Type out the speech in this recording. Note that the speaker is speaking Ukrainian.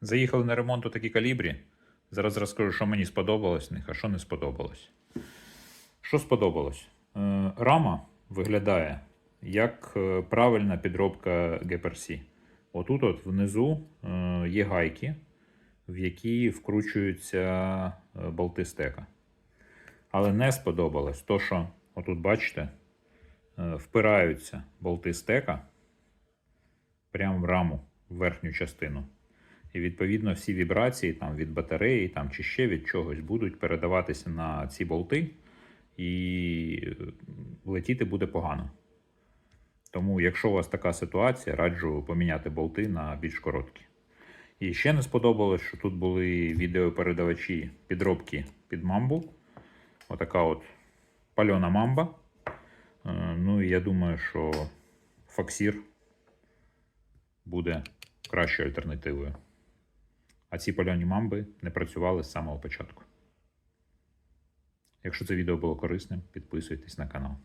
Заїхали на ремонт у такій калібрі. Зараз розкажу, що мені сподобалось в них, а що не сподобалось. Що сподобалось? Е, Рама виглядає як е, правильна підробка GPRC. Отут от внизу е, є гайки, в які вкручуються болти стека. Але не сподобалось то, що отут, бачите, впираються болти стека прямо в раму, в верхню частину. І відповідно всі вібрації там, від батареї там, чи ще від чогось будуть передаватися на ці болти, і е, летіти буде погано. Тому, якщо у вас така ситуація, раджу поміняти болти на більш короткі. І ще не сподобалось, що тут були відеопередавачі підробки під мамбу. Отака от пальона мамба. Е, Ну і я думаю, що Фоксір буде кращою альтернативою. А ці поляні мамби не працювали з самого початку. Якщо це відео було корисним, підписуйтесь на канал.